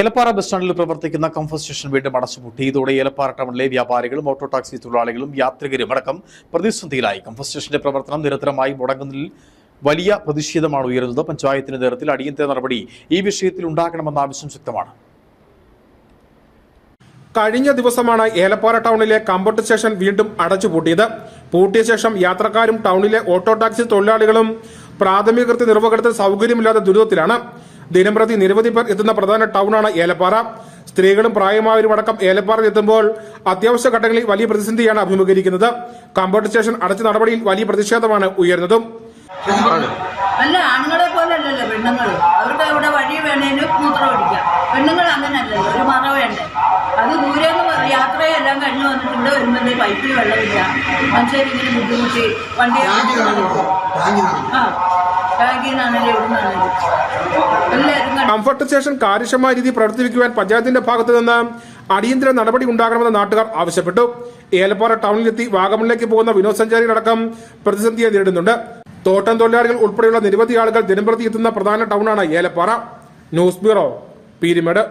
Elappara bus സ്റ്റാൻഡിൽ പ്രവർത്തിക്കുന്ന comfort station വീണ്ടും അടച്ചുപൂട്ടി. ഇതോടെ ഏലപ്പാറ ടൗണിലെ വ്യാപാരികളും ഓട്ടോ ടാക്സി തൊഴിലാളികളും യാത്രികരും അടക്കം പ്രതിസന്ധിയിലായി. കംഫർട്ട് സ്റ്റേഷന്റെ പ്രവർത്തനം നിരന്തരമായി മുടങ്ങുന്നതിൽ വലിയ പ്രതിഷേധമാണ് ഉയരുന്നത്. പഞ്ചായത്തിന്റെ നേതൃത്വത്തിൽ അടിയന്തര നടപടി ഈ വിഷയത്തിൽ ഉണ്ടാക്കണമെന്ന ആവശ്യം ശക്തമാണ് കഴിഞ്ഞ ദിവസമാണ് ഏലപ്പാറ ടൗണിലെ കംഫർട്ട് സ്റ്റേഷൻ വീണ്ടും അടച്ചുപൂട്ടിയത്. പൂട്ടിയ ശേഷം യാത്രക്കാരും ടൗണിലെ ഓട്ടോ ടാക്സി തൊഴിലാളികളും പ്രാഥമിക കൃത്യ നിർവഹണത്തിൽ സൗകര്യമില്ലാത്ത ദുരിതത്തിലാണ്. ദിനംപ്രതി നിരവധി പേർ എത്തുന്ന പ്രധാന ടൗണാണ് ഏലപ്പാറ. സ്ത്രീകളും പ്രായമായവരും അടക്കം ഏലപ്പാറയിൽ എത്തുമ്പോൾ അത്യാവശ്യ ഘട്ടങ്ങളിൽ വലിയ പ്രതിസന്ധിയാണ് അഭിമുഖീകരിക്കുന്നത്. കമ്പോട്ട് സ്റ്റേഷൻ അടച്ച നടപടിയിൽ വലിയ പ്രതിഷേധമാണ് ഉയർന്നതും. അല്ല ആണുങ്ങളെ പോലെ അല്ലല്ലോ പെണ്ണുങ്ങൾ അവർക്ക് ഇവിടെ വഴി വേണേലും മൂത്രം ഒഴിക്കാം. പെണ്ണുങ്ങൾ അങ്ങനെയല്ലല്ലോ ഒരു മറ വേണ്ടേ? അത് ദൂരെ നിന്ന് യാത്രയെല്ലാം കഴിഞ്ഞു വന്നിട്ടുണ്ട്. വരുമ്പോൾ പൈപ്പിൽ വെള്ളമില്ല. മനുഷ്യരിങ്ങനെ ബുദ്ധിമുട്ടി വണ്ടി ആ. കംഫർട്ട് സ്റ്റേഷൻ കാര്യക്ഷമമായ രീതിയിൽ പ്രവർത്തിപ്പിക്കുവാൻ പഞ്ചായത്തിന്റെ ഭാഗത്തു നിന്ന് അടിയന്തര നടപടി ഉണ്ടാകണമെന്ന് നാട്ടുകാർ ആവശ്യപ്പെട്ടു. ഏലപ്പാറ ടൗണിലെത്തി വാഗമണിലേക്ക് പോകുന്ന വിനോദസഞ്ചാരികളടക്കം പ്രതിസന്ധിയെ നേരിടുന്നുണ്ട്. തോട്ടം തൊഴിലാളികൾ ഉൾപ്പെടെയുള്ള നിരവധി ആളുകൾ ദിനംപ്രതി എത്തുന്ന പ്രധാന ടൗണാണ് ഏലപ്പാറ. News bureau Peermade.